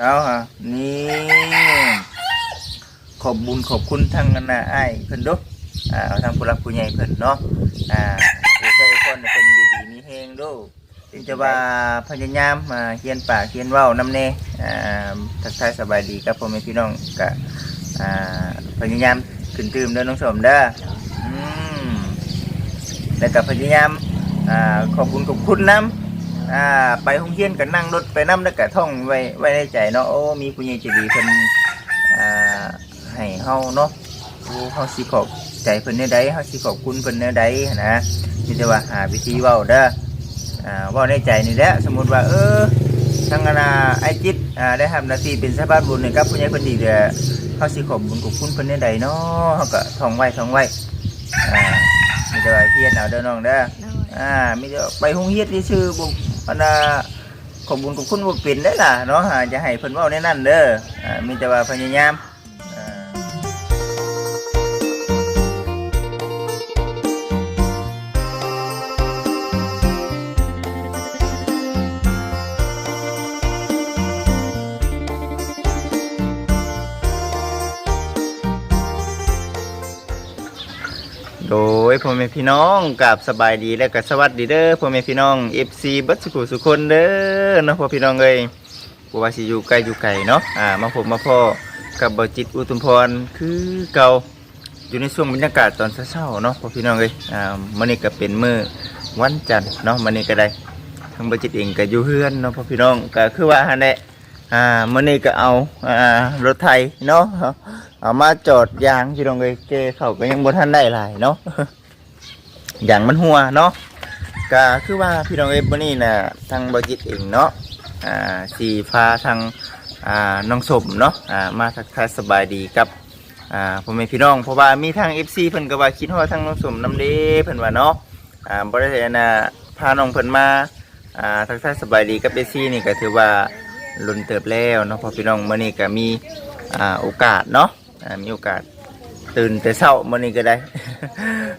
เอาฮะนี่ขอบบุญขอบคุณทางนานาอ้เพิ่นดุอ่าทางผู้รักผู้ใหญ่เพิ่นเนาะอ่าเดี๋ยวเจ้าคนเพิ่นอยู่ดีมีแฮงดูถึงจะว่าพยายามมาเขียนปากเขียนเว้านำแน่อ่าทักทายสบายดีกับพ่อแม่พี่น้องก็อ่าพยายามขึ้นตื่มเด้อน้องสมเด้ออืมแล้วก็พยายามอ่าขอบคุณขอบคุณนํ อ่าไปห้องเรียนก็นั่งรถไปน้ำแล้วก็ท่องไว้ไว้ในใจเนาะโอ้มีผู้ใหญ่ใจดีเพิ่นอ่าให้เฮาเนาะโอ้เฮาสิขอบใจเพิ่นแนวใดเฮาสิขอบคุณเพิ่นแนวใดนะมีแต่ว่าหาวิธีเว้าเด้ออ่าเว้าในใจนี่แหละสมมุติว่าเออทางคณะไอจิตอ่าได้ทำหน้าที่เป็นสะพานบุญให้กับผู้ใหญ่เพิ่นดีเด้อเฮาสิขอบบุญขอบคุณเพิ่นแนวใดเนาะเฮาก็ท่องไว้ท่องไว้อ่ามีแต่ว่าเฮียนเอาเด้อน้องเด้อโดยอ่ามีแต่ไปหงเฮียดที่ชื่อบุ อันน่ะขอบคุญขอบคุณบ่เป็นได้อล่ะเนาะอ่าจะให้เพิ่นเว้าในนั้นเด้ออ่ามีแต่ว่าพยายาม พ่อแม่พี่น้องกับสบายดีและก็สวัสดีเด้อพ่อแม่พี่น้อง FC เบัสุขุสุคนเด้อเนาะพ่อพี่น้องเอ้ยบ่ว่าสิอยู่ไกลอยู่ไกลเนาะอ่ามาพบมาพ่อกับบ่จิตอุทุมพรคือเก่าอยู่ในช่วงบรรยากาศตอนเช้าๆเนาะพ่อพี่น้องเอ้ยอ่ามื้อนี้ก็เป็นมื้อวันจันทร์เนาะมื้อนี้ก็ได้ทางบ่จิตเองก็อยู่เฮือนเนาะพ่อพี่น้องก็คือว่าหั่นแหละอ่ามื้อนี้ก็เอาอ่ารถไถเนาะเอามาจอดยางพี่น้องเอ้ยเกเขาก็ยังบ่ทันได้หลายเนาะ อย่างมันหัวเนาะก็คือว่าพี่น้องเอ้ยมื้อนี้น่ะทางบ่จิตเองเนาะอ่าสีฟ้าทางอ่าน้องสมเนาะอ่ามาทักทายสบายดีกับอ่าพ่อแม่พี่น้องเพราะว่ามีทาง FC เพิ่นก็ว่าคิดฮอดทางน้องสมนำเด้เพิ่นว่าเนาะอ่าบ่ได้นะพาน้องเพิ่นมาอ่าทักทายสบายดีกับ FC นี่ก็ถือว่าลุนเติบแล้วเนาะพอพี่น้องมื้อนี้ก็มีอ่าโอกาสเนาะอ่ามีโอกาส ตื่นแต่เช้ามื้อนี้ก็ได้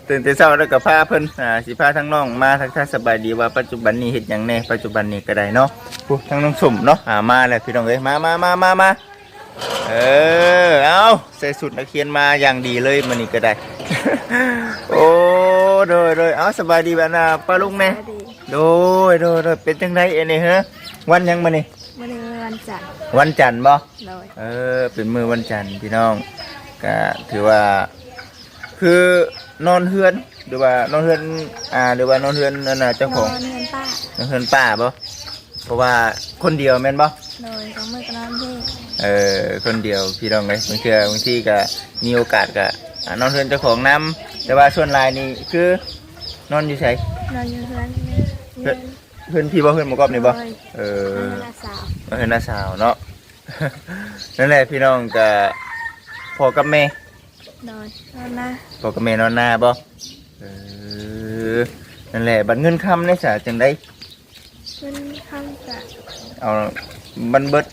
ตื่นแต่เช้าแล้วก็พาเพิ่นอ่าสิพาทั้งน้องมาทักทายสบายดีว่าปัจจุบันนี้เฮ็ดหยังแน่ปัจจุบันนี้ก็ได้เนาะผู้ทั้งน้องสมเนาะอ่ามาแล้วพี่น้องเอ้ยมามามามามาเออเอาใส่สุดนักเขียนมาอย่างดีเลยมื้อนี้ก็ได้ โอ้โดยโดยเอาสบายดีบ้านาป้าลุงแน่สวัสดีโดยโดยโดยเป็นจังไดเอ็นี่ฮะวันหยังมื้อนี้วันนี้วันจันทร์วันจันทร์บ่โดยเออเป็นมือวันจันทร์พี่น้อง ก็ถือว่า คือนอนเฮือนหรือว่านอนเฮือนอ่าหรือว่านอนเฮือนนั่นน่ะเจ้าของนอนเงินป้านอนเฮือนป้าบ่เพราะว่าคนเดียวแม่นบ่โดยของมือกับนอนที่เออคนเดียวพี่น้องเลยบางเทื่อบางทีก็มีโอกาสก็อ่านอนเฮือนเจ้าของนํแต่ว่าส่วนหลายนี่คือนอนอยู่ไสนอนอยู่เพื่อนเพื่อนเพื่อนพี่บ่เพื่อนหมอกอบนี่บ่เอเอออสาวมาเฮือนน้าสาวเนาะ นั่นแหละพี่น้องก็ พ่อกับแม่โดยนอนนะพ่อกับแม่นอนหน้าบ่เออนั่นแหละบัตรเงินคำในสาจังได้เพื่อนข้างจะเอาบันเบิด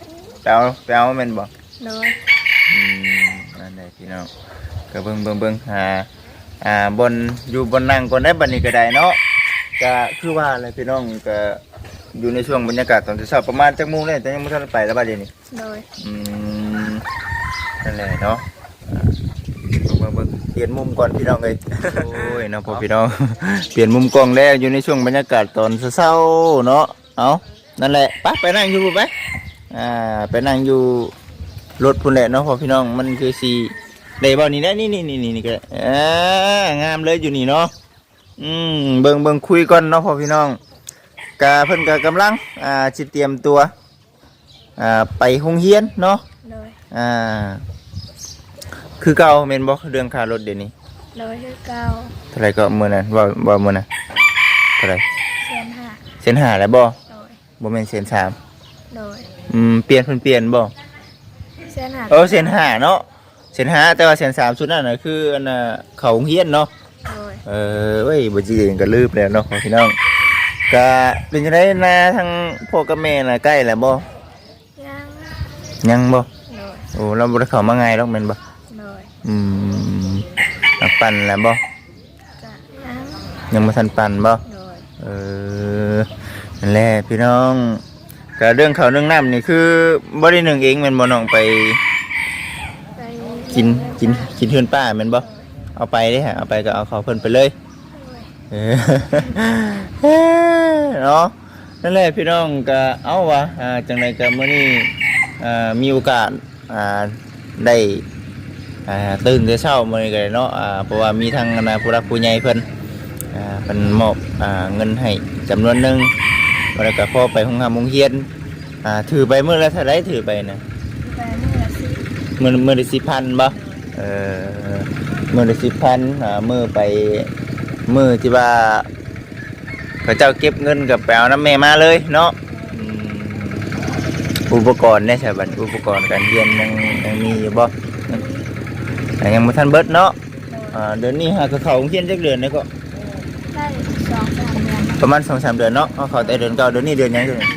ไปเอาไปเอาแม่นบ่โดยอืมนั่นแหละพี่น้องก็เบิ่งเบิ่งเบิ่งหาอ่าบนอยู่บนนั่งก่อนได้บัดนี้ก็ได้เนาะก็คือว่าอะไรพี่น้องก็อยู่ในช่วงบรรยากาศตอนเช้าๆประมาณจักโมงเลยแต่ยังบ่ทันได้ไปแล้วบัดนี้โดยอืม นั่นแหละเนาะอ่าเบิ่งเบิ่งเปลี่ยนมุมก่อนพี่น้องเอ้ยโอ้ยเนาะพอพี่น้อง เปลี่ยนมุมกล้องแล้วอยู่ในช่วงบรรยากาศตอนเช้าๆเนาะ เอานั่นแหละไปไปนั่งอยู่ไปอ่าไปนั่งอยู่รถพุ่นแหละเนาะพอพี่น้องมันคือสีได้บ่นี่นะนี่นี่นี่นี่นี่ก็อ่างามเลยอยู่นี่เนาะอืมเบิ่งเบิ่งคุยก่อนเนาะพอพี่น้องกาเพิ่นก็กำลังอ่าสิเตรียมตัวอ่าไปโรงเรียนเนาะโดยอ่า คือเก่าเมนบอกเรื่องค่ารถเดี๋ยวนี้โดยคือเก้าเท่าไหรก็มื่อนั้นว่าว่ามื่อนั้นเท่าไหรเส้นห้าเซนหาแล้วบ่โดยบ่แม่นเซนสามโดยอืมเปลี่ยนเพิ่นเปลี่ยนบ่เส้นห้าเออเซนหาเนาะเซนหาแต่ว่าเซนสามสุดนั่นน่ะคืออันน่ะเขาโรงเรียนเนาะ โดยเออเว้ยบ่จีเองก็ลืมแล้วเนาะพี่น้องก็เป็นจังไดนาทั้งพ่อกับแม่น่ะใกล้แล้วบ่ยังยังบ่โดย โอ้เราบ่ได้เข้ามาง่ายหรอกแม่นบ่โดย อืมนักปั่นแล้วบ่จะยังยังบ่ทันปั่นบ่ โดยเออนั่นแหละพี่น้องก็เรื่องข้าวเรื่องน้ำนี่คือบ่ได้นึ่งเองแม่นบ่น้องไปไปกินกินกินเทือนป้าแม่นบ่เอาไปเด้ฮะเอาไปก็เอาเขาเพิ่นไปเลยโดยเออ เนาะนั่นแหละพี่น้องก็เอาวะอ่าจังไดก็มื้อนี้อ่ามีโอกาสอ่าได้ อ่าตื่นแต่เช้ามื้อนี้ก็ได้เนาะอ่าเพราะว่ามีทางคณะผู้รักผู้ใหญ่เพิ่นอ่าเพิ่นมอบอ่าเงินให้จำนวนหนึงแล้วก็พอไปโรงงานโรงเรียนอ่าถือไปมื้อละเท่าไหร่ถือไปนะไปเมื่อสิมื้อมื้อละ10,000บ่เออมื้อละ10,000อ่ามื้อไปมื้อที่ว่าเขาเจ้าเก็บเงินกับแปลน้ำแม่มาเลยเนาะอืมอุปกรณ์เนี่ยใช่บัดอุปกรณ์การเรียนยังยังมีอยู่บ่ยัง แต่ยังไม่ทันเบิดเนาะอ่าเดือนนี้หากเขาเรียนจักเดือนนี่ก็ได้สองสามเดือนประมาณสองสามเดือนเนาะเอาเขาแต่เดือนเก้าเดือนนี้เดือนยังเดือนเลย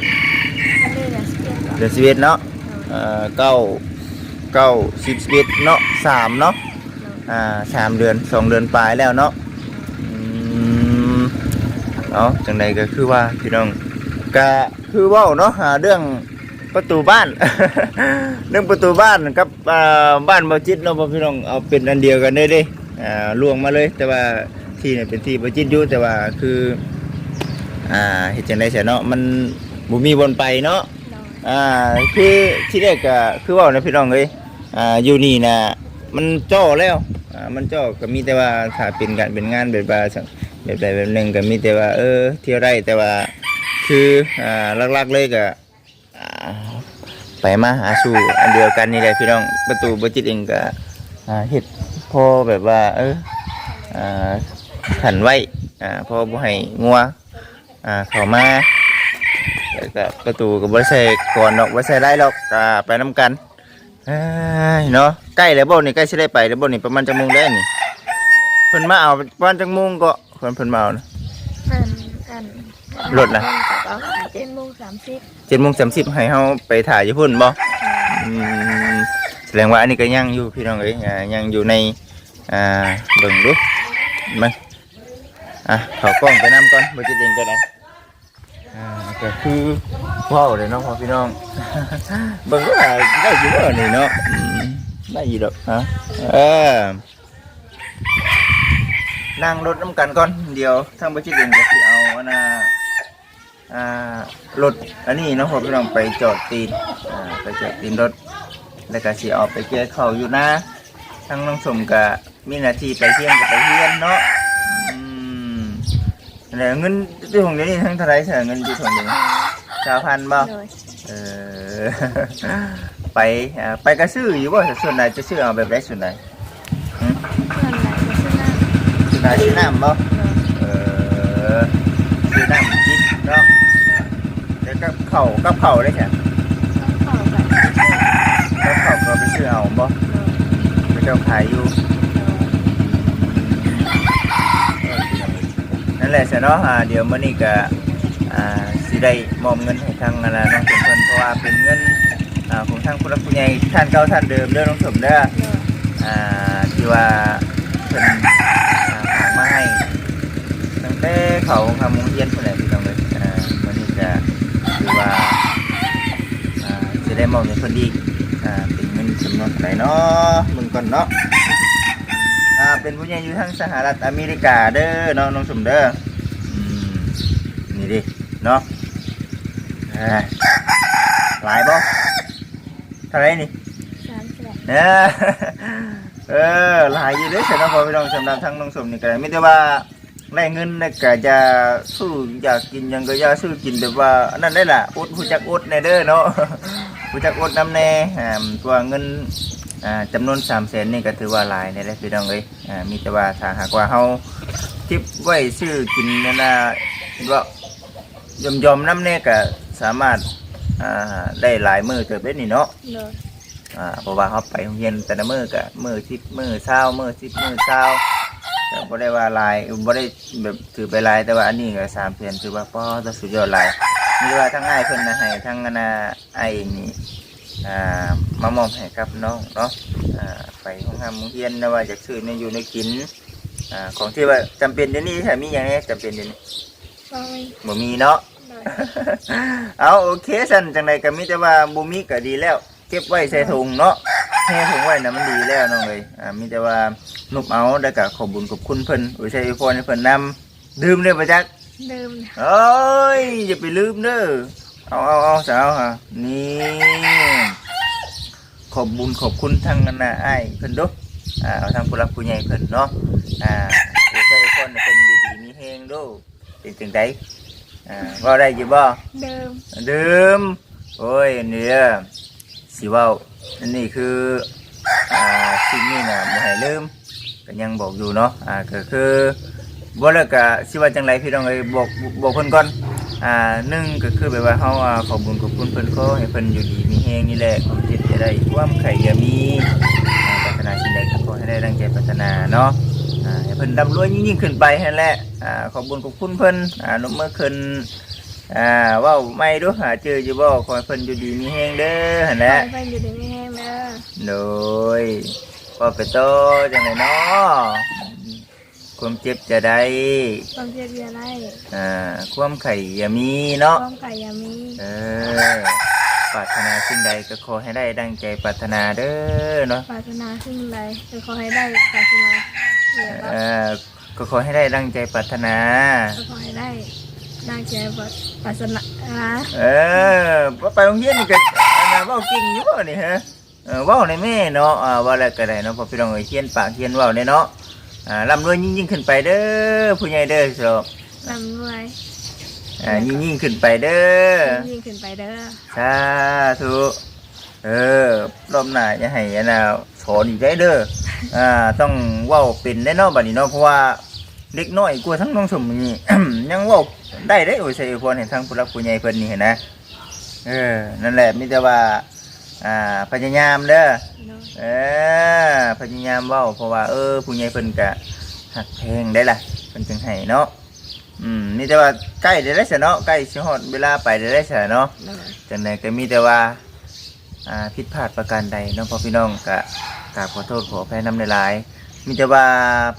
ละสิบเดือนสิบเอ็ดเนาะเอ่อเก้าเก้าสิบสิบเอ็ดเนาะสามเนาะอ่าสามเดือนสองเดือนปลายแล้วเนาะเนาะจังใดก็คือว่าพี่น้องก็คือว่าเนาะหาเรื่อง ประตูบ้าน เรื่องประตูบ้านกับอ่าบ้านบาจิตเนาะพ่อพี่น้องเอาเป็นอันเดียวกันได้เด้อ่าล่วงมาเลย แต่ว่าที่เนี่ยเป็นที่บาจิตอยู่แต่ว่าคืออ่าเฮ็ดจังได๋เสียเนาะมันบ่มีบนไปเนาะโดยอ่าคือที่แรกก็คือเว่านะพี่น้องเอ้ยอ่าอยู่นี่นะมันจ่อแล้วอ่ามันจ่อก็มีแต่ว่าถ้าเป็นการเป็นงานแบบว่าสังแบบใดแบบหนึ่งก็มีแต่ว่าเออเที่ยวได้แต่ว่าคืออ่าหลักๆเลยก็อ่า ไปมาหาสู่อันเดียวกันนี่แหละพี่น้องประตูบจิตเองก็อ่าเฮ็ดพอแบบว่า เอออ่าขันไว้อ่าพอบ่ให้งัวเข้ามาแล้วก็ประตูกับบริษัทก่อนดอกบริษัทได้หรอกไปน้ำกันเนาะใกล้แล้วบ่นี่ใกล้สิได้ไปแล้วบ่นี่ประมาณจังโมงได้นี่เพิ่นมาเอาประมาณจังโมงก็เพิ่นเพิ่นมาเอานะ รถน่ะก็เจ็ดโมงสามสิบเจ็ดโมงสามสิบให้เฮาไปถ่ายอยู่พุ่นบ่อืมแสดงว่าอันนี้ก็ยังอยู่พี่น้องเอ้ยอ่ายังอยู่ในอ่าเบิ่งดูมาอะเขากล้องไปนํก่อนบ่จิตเองก็ได้อ่าก็คือว้าวเลยเนาะพ่อพี่น้องเบิ่งว่าได้อยู่บ่นี่เนาะอืมได้อยู่ดอกฮะเออนั่งรถน้ำกันก่อนเดี๋ยวทางบ่จิตเองก็สิเอาอันน่ะอ่า รถอันนี้เนาะผมพี่น้องไปจอดตีนอ่าไปจอดตีนรถ แล้วก็สิเอาไปเกี่ยเขาวอยู่นะทั้งน้องสมกับมีหน้าที่ไปเที่ยงกับไปเที่ยนเนาะอืมแล้วเงินที่ของเดี๋ยวนี้ทั้งเท่าไหรเสียเงินที่ของเดี๋ยวนี้สามพันบ่โดยเออไปอ่าไปกระซื้ออยู่บ่ส่วนไหนจะซื้อเอาแบบไหนส่วนไหนหืมเพื่อนหลายก็ซื้อน้ำส่วนไหนซื้อน้ำบ่โดยเออซื้อน้ำกินเนาะ แล้วก็เข่ากับเข่าได้แค่ต้องเข้าแบบโดยแล้วเขาก็ไปซื้อเอาบ่ไปเจ้าขายอยู่นั่นแหละเสยเนาะอ่าเดี๋ยวมื้อนี้ก็อ่าสิได้มอบเงินให้ทางอันนั้นน้องสมเพิ่นเพราะว่าเป็นเงินอ่าของทางผู้รักผู้ใหญ่ท่านเก่าท่านเดิมเด้อน้องสมเด้ออ่าที่ว่าเพิ่นอ่าฝากมาให้ตั้งแต่เขาทำโรงเรียนพุ่นแหละพี่น้องเอ้ยอ่ามื้อนี้ก็คือ ว่าอ่าสิได้มอบให้เพิ่นอีกอ่าเป็นเงินจำนวนเท่าไหร่เนาะมึงก่อนเนาะอ่าเป็นผู้ใหญ่อยู่ทางสหรัฐอเมริกาเด้อเนาะน้องสมเด้ออืมนี่ดิเนาะอ่าหลายบ่เท่าไหรนี่สามสิบเออเออหลายอยู่เด้อเสร็จแล้วพอพี่น้องสำหรับทั้งน้องสมนี่ก็ไม่ได้ว่า ได้เงินนะก็จะสู้อยากกินหยังก็อย่าสู้กินแบบว่าอันนั้นได้ล่ะอดผู้จักอดในเด้อเนาะ ผู้จักอดน้ำแน่อ่าตัวเงินอ่าจำนวนสามแสนนี่ก็ถือว่าหลายในแหละพี่น้องเอ้ยอ่ามีแต่ว่าถ้าหากว่าเฮาทิปไว้ซื้อกินนั่นน่ะว่ายอมยอมๆน้ำแน่ก็สามารถอ่าได้หลายมือเติบได้นี่เนาะ โดยอ่าเพราะว่าเขาไปโรงเรียนแต่ละมือก็มือสิบมือเช้ามือสิบมือเช้า แต่บ่ได้ว่าหลายบ่ได้แบบถือไปหลายแต่ว่าอันนี้ก็สามเพียนถือว่าป้อต้องสุดยอดหลายมีว่าทั้งไอ้ายเพิ่นนะให้ทั้งอนาไอ้นี่อ่ามามอบให้กับน้องเนาะอ่าไปห้องทำโรงเรียนนะว่าอยากซื้อในอยู่ในกินอ่าของที่ว่าจำเป็นเดี๋ยวนี้ถ้ามีอย่างนี้จำเป็นเดี๋ยวนี้ก็ไม่บ่มีเนาะ โดเอาโอเคสันจังไดก็มีแต่ว่าบ่มีก็ดีแล้ว เก็บไว้ใส่ถุงเนาะแห่ถุงไว้น่ะมันดีแล้วน้องเอ้ยอ่ามีแต่ว่านุบเอาแล้วก็ขอบบุญขอบคุณเพิ่นอุชัยพรให้เพิ่นนำดื่มเด้อประจักษ์เดิมเอ้ยอย่าไปลืมเด้อเอาเอาเอาสาวฮะนี่ขอบบุญขอบคุณทางนาอ้ายเพิ่นเด้ออ่าเอาทางผู้รักผู้ใหญ่เพิ่นเนาะอ่าอุชัยพรให้เพิ่นอยู่ดีมีแฮงเด้อเป็นจังไดอ่าเว้าได้อยู่บ่เดิมดื่มโอ้ยเนี่ย สิเว่าอันนี้คืออ่าสิ่งนี้นะบ่ให้ลืมก็ยังบอกอยู่เนาะอ่าก็คือบ่แล้วก็สิว่าจังไรพี่น้องเอ้ยบอกบอกเพิ่นก่อนอ่าหนึ่งก็คือแบบว่าเฮาอ่าขอบุญขอบคุณเพิ่นขอให้เพิ่นอยู่ดีมีแฮงนี่แหละความเจ็บจะได้ความไข่อย่ามีอ่าปรารถนาสิ่งใดก็ขอให้ได้ดังใจปรารถนาเนาะอ่าให้เพิ่นร่ำรวยยิ่งๆขึ้นไปนั่นแหละอ่าขอบุญขอบคุณเพิ่นอ่านมเมื่อคืน อ่าเว้าไม่ดูหาเจออยู่บ่ขอให้เพิ่นอยู่ดีมีแฮงเด้อหั่นแหไปละ ไปอยู่ดีไม่แห้งเด้อโดยว่าไปโตจังไดเนาะความเจ็บจะได้ความเจ็บอย่าได้อ่าความไข่อย่ามีเนาะความไก่อย่ามีเออปรารถนาสิ่งใดก็ขอให้ได้ดังใจปรารถนาเด้อเนาะปรารถนาสิ่งใดจะขอให้ได้ปรารถนาเหลือเออก็ขอให้ได้ดังใจปรารถนาก็ขอให้ได้ นางแกปรารถนาเออไปโรงเรียนนี่ก็อันน่ะเว้าเก่งอยู่บ่นี่ฮะเออเว้าในแม่เนาะอ่าว่าแล้วก็ได้เนาะพอพี่น้องเอ้ยเขียนปากเขียนเว้าเนี่ยเนาะอ่าร่ำรวยยิ่งๆขึ้นไปเด้อผู้ใหญ่เด้อสอบลำรวยอ่ายิ่งๆขึ้นไปเด้อยิ่งขึ้นไปเด้อสาธุเออรอบหน้าอย่าให้อันน่ะสอนอีกได้เด้ออ่าต้องเว้าเป็นได้เนาะบัดนี้เนาะเพราะว่า เด็กน้อยกว่าทั้งน้องสมนี่ ยังเว้าได้ได้โอ้ยใส่พรเห็นทั้งผู้รักผู้ใหญ่เพิ่นนี่เห็นนะเออนั่นแหละมิแต่ว่าอ่าพยายามเด้อเออพยายามเว้าเพราะว่าเออผู้ใหญ่เพิ่นก็หักเพลงได้ล่ะเพิ่นจึงให้เนาะอืมมีแต่ว่าใกล้ได้แล้วเนาะใกล้สิฮอดเวลาไปได้แล้วเนาะเนาะจังไดก็มีแต่ว่าอ่าผิดพลาดประการใดเนาะพ่อพี่น้องก็กราบขอโทษขออภัยนำหลายๆ มีแต่ว่า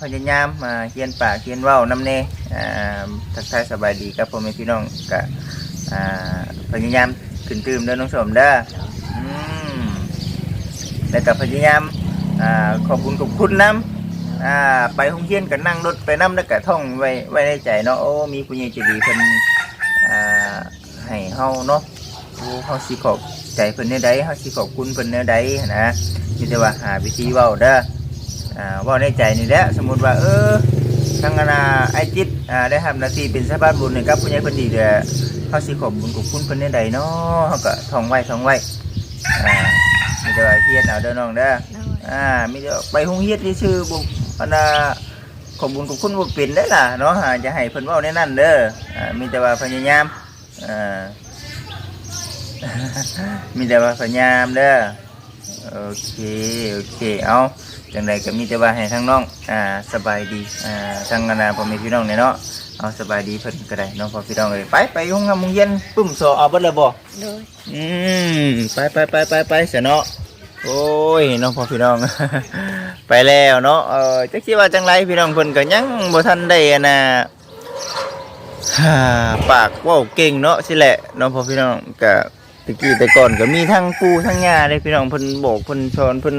พยายามมาเขียนปากเขียนเว้านำแน่อ่าทักทายสบายดีกับพ่อแม่พี่น้องก็อ่าพยายามขึ้นตื่มเด้อน้องสมเด้ออืมแล้วก็พยายามอ่าขอบคุณขอบคุณน้ำอ่าไปห้องเรียนก็นั่งรถไปน้ำแล้วก็ท่องไว้ไว้ในใจเนาะโอ้มีผู้ใหญ่ใจดีเพิ่นอ่าให้เฮาเนาะโอ้เฮาสิขอบใจเพิ่นแนวใดเฮาสิขอบคุณเพิ่นแนวใดนนะมีแต่ว่าหาวิธีเว้าเด้อ อ่าเว้าในใจนี่แหละสมมุติว่า เออทางคณะไอจิตอ่าได้ทำหน้าที่เป็นสะพานบุญให้กับผู้ใหญ่เพิ่นดีเด้อเฮาสิขอบบุญขอบคุณเพิ่นแนวใดเนาะเฮาก็ท่องไว้ท่องไว้อ่ามีแต่ว่าเฮียนเอาเด้อน้องเด้อเนาะอ่ามีแต่ว่าไปห้องเฮียนที่ชื่อบุอันน่ะขอบบุญขอบคุณบ่เป็นได้อล่ะเนาะอ่าจะให้เพิ่นเว้าในนั้นเด้ออ่ามีแต่ว่าพยายามอ่ามีแต่ว่าพยายามเด้อ โอเค โอเค เอาจังใดก็มีแต่ว่าให้ทั้งน้อง อ่า สบายดี อ่าทั้งคณะพ่อแม่พี่น้องเนี่ยเนาะ เอาสบายดีเพิ่นก็ได้เนาะพ่อพี่น้องเอ้ยไปไปห้องงามโรงเรียนปุ้มโซเอาเบิดแล้วบ่โดยอืมไปไปไปไปไปเสียเนาะ โอ้ยน้องพ่อพี่น้อง ไปแล้วเนาะ เออจักคิดว่าจังไรพี่น้องเพิ่นก็ยังบ่ทันได้อันน่ะฮ่าปากเว้าเก่งเนาะสิแหละน้องพ่อพี่น้องก็ ตะกี้แต่ก่อนก็มีทั้งปูทั้งยาเด้พี่น้องเพิ่นบอกเพิ่นสอนเพิ่น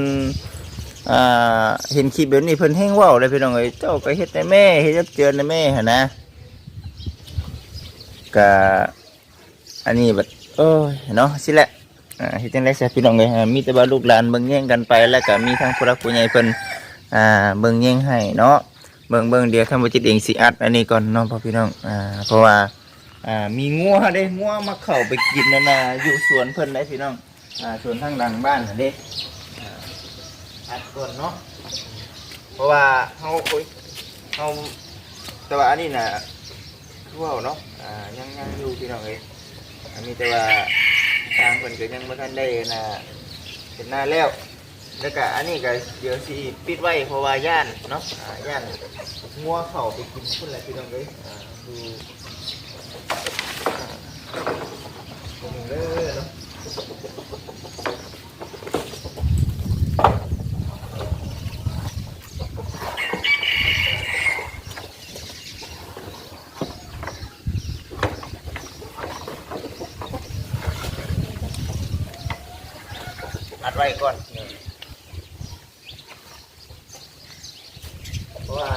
อ่าเห็นคลิปแบบนี้เพิ่นแฮงว้าเลยพี่น้องเอ้ยเจ้าก็เฮ็ดแต่แม่เฮ็ดจักเจือนแต่แม่หั่นนะก็อันนี้บัดโอ้ยเนาะสิแหละอ่าเฮ็ดจังได๋ซะพี่น้องเอ้ยมีแต่ว่าลูกหลานเบิ่งแย่งกันไปแล้วก็มีทั้งผู้รักผู้ใหญ่เพิ่นอ่าเบิ่งแย่งให้เนาะเบิ่งเบิ่งเดี๋ยวทำบ่จิตเองสิอัดอันนี้ก่อนเนาะพ่อพี่น้องอ่าเพราะว่า อ่ามีงัวเด้งัวมาเข้าไปกินนั่นน่ะอยู่สวนเพิ่นได้พี่น้องอ่าสวนทางหลังบ้านน่ะเด้อ่าอัดก่อนเนาะเพราะว่าเฮาโอ้ยเฮาแต่ว่าอันนี้น่ะคือว่าเนาะอ่ายังยังอยู่พี่น้องเอ้ยอันนี้แต่ว่าทางเพิ่นก็ยังบ่ทันได้นะเป็นหน้าแล้วแล้วก็อันนี้ก็เดี๋ยวสิปิดไว้เพราะว่าย่านเนาะอ่าย่านงัวเข้าไปกินพุ่นแหละพี่น้องเอ้ยอ่าดูอ่าตรงนี้ เลยเนาะ อัดไว้ก่อนนี่เพราะว่า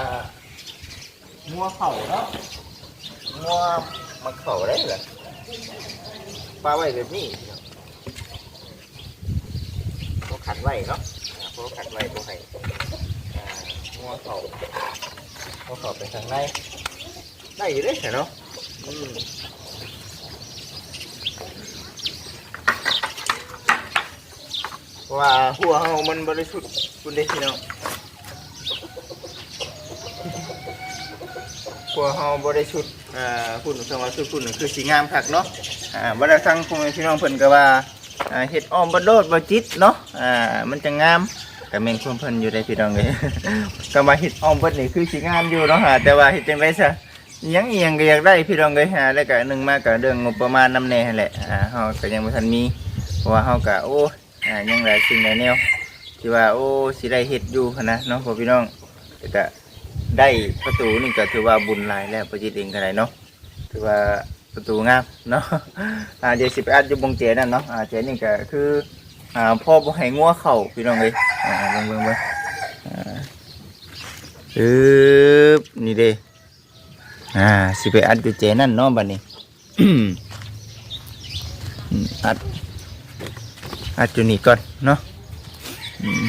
งัวเข่าเนาะงัวมันเข่าได้เหรอ ปลาไว้แบบนี้พวกขัดไว้เนาะอ่าพวกขัดไว้พวให้งัวเข่างัวเข่าไปทางในได้อยู่เด้เนาะอืมเพราะว่าหัวเฮามันบริสุทธิ์คุณเด้พี่น้องหัวเฮาบริสุทธิ์อ่าคุณสมาสุทธิ์คุณคือสีงามคักเนาะ อ่าบ่ได้ทั้งพ่อแม่พี่น้องเพิ่นก็ว่าอ่าเฮ็ดอ้อมบ่โดดบ่จิตเนาะอ่ามันจะงามก็แม่นความเพิ่นอยู่ได้พี่น้องเอ้ย ก็มาเฮ็ดอ้อมเบิดนี่คือสิงามอยู่เนาะฮะแต่ว่าเฮ็ดจังได๋ซะอิหยังอีหยังก็อยากได้พี่น้องเอ้ยฮะแล้วก็หนึงมาก็เรื่องงบประมาณนำแน่แหละอ่าเฮาก็ยังบ่ทันมีเพราะว่าเฮาก็โอ้อ่ายังหลายสิ่งหลายแนวที่ว่าโอ้สิได้เฮ็ดอยู่หั้นนะเนาะพ่อพี่น้องแต่ก็ได้ประตูนี่ก็ถือว่าบุญหลายแล้วประจิตเองก็ได้เนาะถือว่า ประตูงามเนาะอ่าเดี๋ยวสิไปอัดอยู่บงเจนั่นเนาะอ่าเจนี่ก็คืออ่าพ่อบ่ให้งัวเข้าพี่น้องเอ้ยอ่าเบิ่งเบิ่งเบิ่งอ่าปึ๊บนี่เด้อ่าสิไปอัดอยู่เจนั่นเนาะบัดนี้อัดอัดอยู่นี่ก่อนเนาะอืม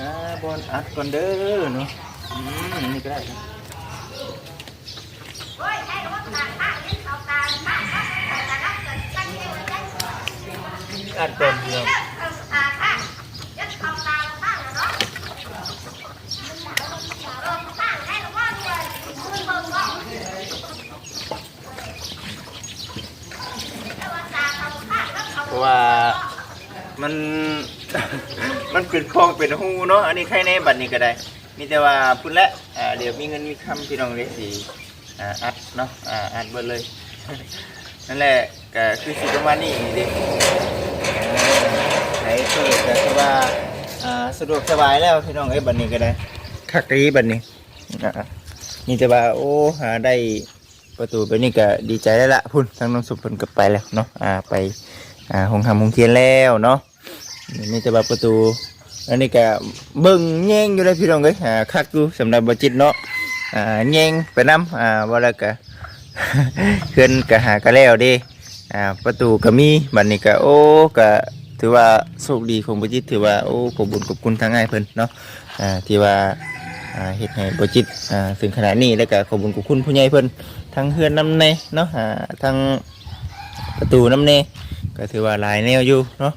อ่าบ อัดก่อนเด้อเนาะอืมนี่ก็ได้ครับอัดก่อนเดียวเพราะว่ามัน มันเป็นคลองเป็นหูเนาะอันนี้ใครในบัตรนี้ก็ได้ มีแต่ว่าพุ่นละอ่าเดี๋ยวมีเงินมีคำพี่น้องเลยสิอ่าอัดเนาะอ่าอัดเบิดเลย นั่นแหละก็คือสิประมาณนี้นี่เดิใช้เปิดก็คือว่าอ่าสะดวกสบายแล้วพี่น้องเอ้ยบัตรนี้ก็ได้คักรีบัตรนี้อ่ามีแต่ว่าโอ้หาได้ประตูไปนี่ก็ดีใจแล้วละพุ่นทั้งน้องสุพเพิ่นก็ไปแล้วเนาะอ่าไปอ่าหงทำหงเทียนแล้วเนาะ นี่แต่ว่าประตู อันนี้ก็เบิ่งแยงอยู่เลยพี่น้องเอ้ยอ่าคักอยู่สำหรับบัจิตเนาะอ่าแยงไปน้ำอ่าว่าแล้วก็ เพื่อนก็หาก็แล้วเด้อ่าประตูก็มีบัดนี้ก็โอ้ก็ถือว่าโชคดีของบัจิตถือว่าโอ้ขอบคุญขอบคุณทางง่ายเพิ่นเนาะอ่าที่ว่าอ่าเฮ็ดให้บัจิตอ่าถึงขนาดนี้แล้วก็ขอบคุญขอบคุณผู้ใหญ่เพิ่นทั้งเฮือนน้ำเนเนาะอ่าทั้งประตูน้ำเนก็ถือว่าหลายแนวอยู่เนาะ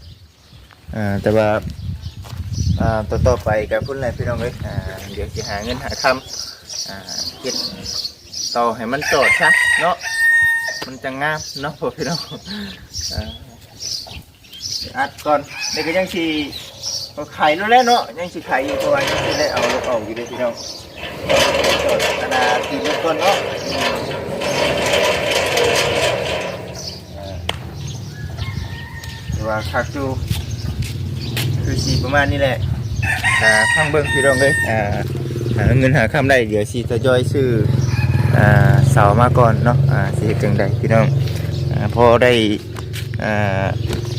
อ่าแต่ว่าอ่าต่อต่อไปกับพุ่นแหละพี่น้องเอ้ยอ่าเดี๋ยวจะหาเงินหาคำอ่าเก็บต่อให้มันโจดซะเนาะมันจะงามเนาะพี่น้องอ่าอัดก่อนเดี๋ยวก็ยังสีไข่นู่นแหละเนาะยังสีไข่อยู่เพราะว่ายังสิได้เอาลูกออกอยู่เลยพี่น้องโจดขนาดตีลูกก่อนเนาะแต่ว่าคักอยู่ คือสีประมาณนี้แหละอ่างเบิ้งพี่น้องเลยอ่าหาเงินหาคำได้เดี๋ยวสีทยอยซื้ออ่าเสามาก่อนเนาะอ่าสีจังใดพี่น้องอ่าพอได้อ่า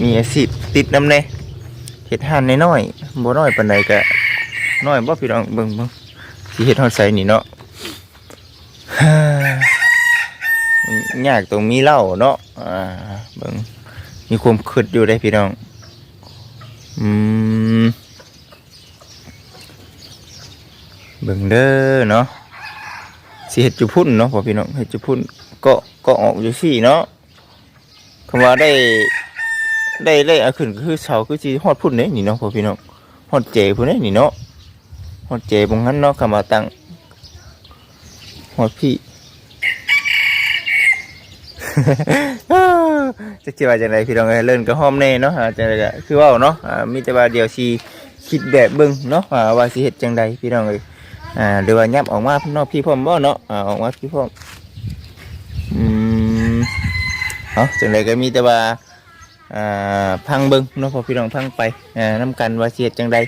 มีอาชีพติดน้ำเน่เห็ดหันน้อยๆบ่น้อยปานใดก็น้อยบ่พี่น้องเบิ่งเบิ่งสิเฮ็ดฮอดใส่นี่เนาะฮ่ามันยากตรงมีเหล้าเนาะอ่าเบิ่งมีความคิดอยู่ได้พี่น้อง อืมเบิ่งเด้อเนาะสิเฮ็ดจุพุ่นเนาะพ่อพี่น้องเฮ็ดจุพุ่นก็ก็ออกอยู่สี่เนาะคำว่าได้ได้ได้อาขึ้นคือเสาคือสิฮอดพุ่นเด้นี่เนาะพ่อพี่น้องฮอดเจพุ่นเด้นี่เนาะฮอดเจบงหันเนาะคำว่าตั้งฮอดพี่ จะคิดว่าจังไดพี่น้องเอ้ยเล่นก็หอมแน่เนาะอ่าจังไดก็คือเว่าเนาะอ่ามีแต่ว่าเดี๋ยวสิคิดแบบเบิ่งเนาะอ่าว่าสิเฮ็ดจังไดพี่น้องเอ้ยอ่าหรือว่ายับออกมาเนาะพี่พร้อมบ่เนาะอ่าออกมาพี่พร้อมอืมเนาจังไดก็มีแต่ว่าอ่าพังเบิ่งเนาะพอพี่น้องพังไปอ่านํกันว่าสิเฮ็ดจังได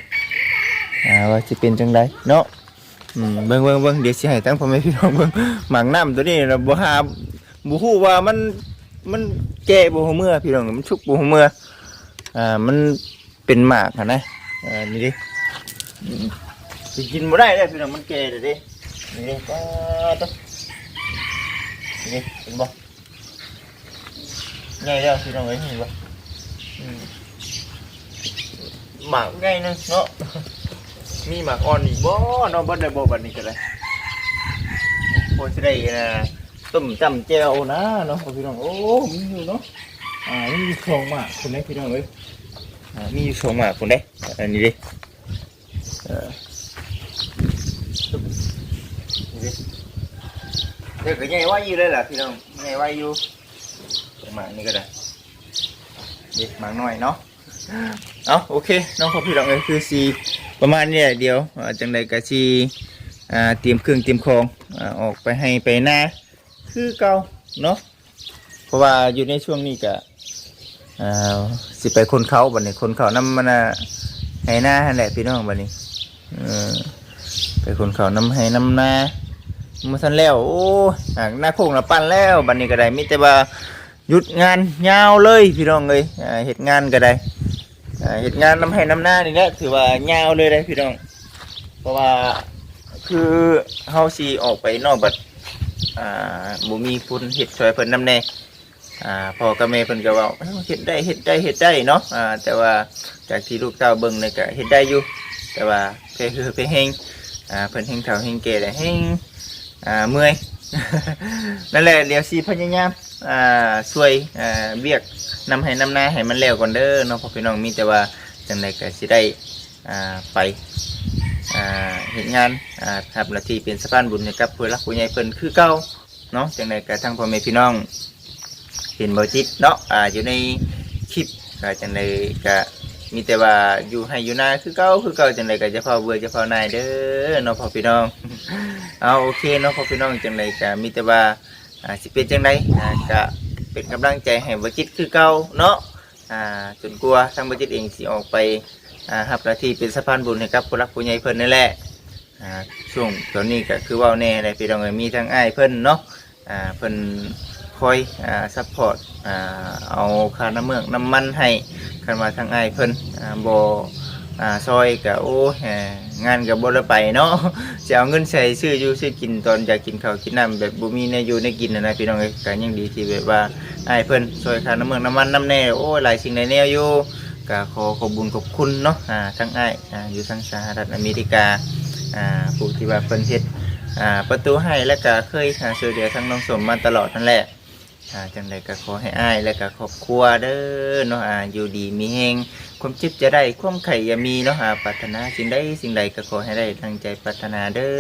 อ่าว่าสิเป็นจังไดเนาะอืมเบิ่งเบิ่งเบิ่งเดี๋ยวสิให้ทั้งพ่อแม่พี่น้องเบิ่งหมางน้ำตัวนี้เราบ่หาบ่ฮู้ว่ามัน มันแก่บ่ฮู้เมื่อพี่น้องมันชุกบ่เมื่ออ่ามันเป็นหมากนะอ่านี่ดิสิกินบ่ได้เด้อพี่น้องมันแก่เด้อเด้นี่ดิป้าตวนี่เห็นบ่ใหญ่แล้วพี่น้องเอ้ยเห็นบ่หมากใหญ่นึงเนาะมีหมากอ่อนอีกบ่เนาะบ่ได้บ่บัดนี้ก็ได้โอ้สิได้นะ ต้มจำแจ่วนะเนาะพี่น้องโอ้มีอยู่เนาะอ่ามีอยู่สองหมากคุณได้พี่น้องเอ้ยอ่ามีอยู่สองหมากคุณได้อันนี้ดิเออนี่ดิเด็กก็ใหญ่ไว้อยู่เลยล่ะพี่น้องใหญ่ไว้อยู่หมากนี่ก็ได้เด็กหมากน้อยเนาะเอาโอเคน้องพ่อพี่น้องเอ้ยคือสีประมาณนี้แหละเดียวอ่าจังใดก็สีอ่าเตรียมเครื่องเตรียมของอ่าออกไปให้ไปหน้า คือเก่าเนาะเพราะว่าอยู่ในช่วงนี้ก็อ่าสิไปคนเขาบัดนี้คนเขานำมันน่ะให้หน้าหั่นแหละพี่น้องบัดนี้เออไปคนเขานำให้นำหน้ามาทันแล้วโอ้หากหน้าโค้งละปั้นแล้วบัดนี้ก็ได้มีแต่ว่าหยุดงานยาวเลยพี่น้องเลยเหตุงานก็ได้เหตุงานน้ำให้น้ำหน้านี่แหละถือว่ายาวเลยเลยพี่น้อง เพราะว่าคือเฮาสิออกไปนอกบัด อ่าบ่มีผู้เฮ็ดช่วยเพิ่นนำแน่อ่าพ่อกับแม่เพิ่นก็เว้าเอ้าเฮ็ดได้เฮ็ดได้เฮ็ดได้เนาะอ่าแต่ว่าจากที่ลูกเต้าเบิ่งนี่ก็เฮ็ดได้อยู่ แต่ว่าเพิ่นคือเพิ่นแฮงอ่าเพิ่นแฮงเฒ่าแฮงแก่แล้วแฮงอ่าเมื่อย นั่นแหละเดี๋ยวสิพยายามอ่าช่วยอ่าเวียกนำให้นำหน้าให้มันแล้วก่อนเด้อเนาะพ่อพี่น้องมีแต่ว่าจังไดก็สิได้อ่าไป เห็นงานอ่าทำหน้าที่เป็นสะพานบุญให้กับผู้รักผู้ใหญ่เพิ่นคือเก่าเนาะจังไดก็ทั้งพ่อแม่พี่น้องเห็นบ่จิตเนาะอ่าอยู่ในคลิปก็จังไดก็มีแต่ว่าอยู่ให้อยู่นาคือเก่าคือเก่าจังไดก็จะพอเบื่อจะพอนายเด้อเนาะพ่อพี่น้องเอาโอเคเนาะพ่อพี่น้องจังไดก็มีแต่ว่าอ่าสิเป็นจังไดอ่าก็เป็นกำลังใจให้บ่จิตคือเก่าเนาะอ่าจนกลัวาทั้งบ่จิตเองสิออกไป อ่ารับหน้าที่เป็นสะพานบุญให้กับผู้รักผู้ใหญ่เพิ่นนั่นแหละอ่าช่วงตอนนี้ก็คือว่าแน่เลยพี่น้องเอ้ยมีทั้งอ้ายเพิ่นเนาะอ่าเพิ่นคอยอ่าซัพพอร์ตอ่าเอาค่าน้ำเมืองน้ำมันให้คันมาทั้งอ้ายเพิ่นอ่าบ่อ่าซอยก็โอ้แหงานก็บ่ได้ไปเนาะจะเอาเงินใส่ซื้ออยู่ซื้อกินตอนอยากกินข้าวกินน้ำแบบบ่มีในอยู่ในกินนะนะพี่น้องเอ้ยก็ยังดีที่แบบว่าอ้ายเพิ่นซอยค่าน้ำเมืองน้ำมันน้ำแน่โอ้หลายสิ่งหลายแนวอยู่ ก็ขอขอบุญขอบคุณเนาะอ่าทั้งไอ้อ่าอยู่ทั้งสหรัฐอเมริกาอ่าผู้ที่ว่าเพิ่นเฮ็ดอ่าประตูให้และก็เคยหาช่วยเหลือทั้งน้องสมมาตลอดนั่นแหละอ่าจังใดก็ขอให้อ้ายและก็ครอบครัวเด้อเนาะอ่าอยู่ดีมีแฮงความจ็บจะได้ความไข่อย่ามีเนาะอ่าปรารถนาสิ่งใดสิ่งใดก็ขอให้ได้ดังใจปรารถนาเด้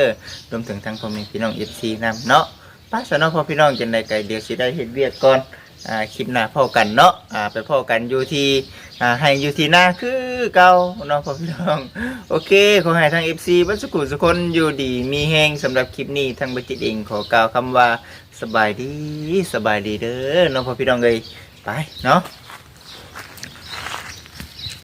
อรวมถึงทั้งพ่อแม่พี่น้อง FC นำเนาะป้าสนอพ่อพี่น้องจังใดก็เดี๋ยวสิได้เฮ็ดเวียกก่อน อ่าคลิปหน้าพ่อกันเนาะอ่าไปพ่อกันอยู่ที่อ่าให้อยู่ที่หน้าคือเก่าเน้องพ่อพี่น้องโอเคขอให้ทาง FC บัสกุลสุคนอยู่ดีมีแหงสำหรับคลิปนี้ทางบัจิตเองขอกล่าวคำว่าสบายดีสบายดีเด้อเน้องพ่อพี่น้องเลยไปเนาะ